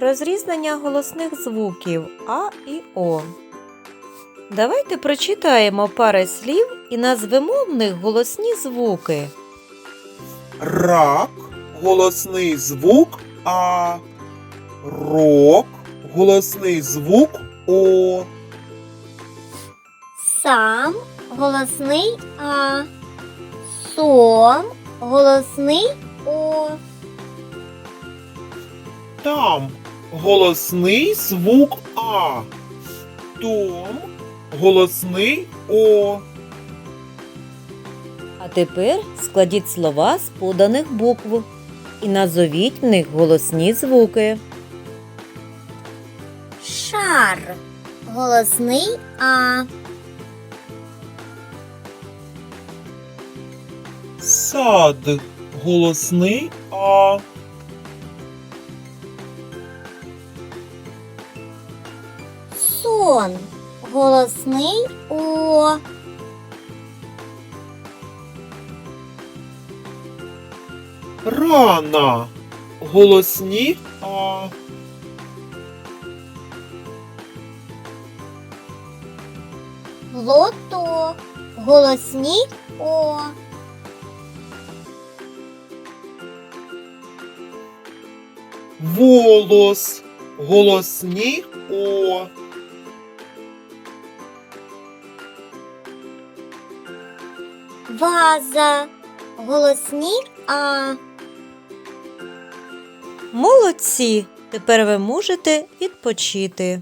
розрізнення голосних звуків А і О. Давайте прочитаємо пари слів і назвемо в них голосні звуки. Рак голосний звук А. Рок голосний звук О. Сам голосний А. Сом голосний О. Там голосний звук А. Том голосний О. А тепер складіть слова з поданих букв і назовіть в них голосні звуки. Шар голосний А. Сад голосний А. Сон голосний О. Рана голосні А. Лото голосні О. Волос голосні О. Ваза голосні А. Молодці! Тепер ви можете відпочити.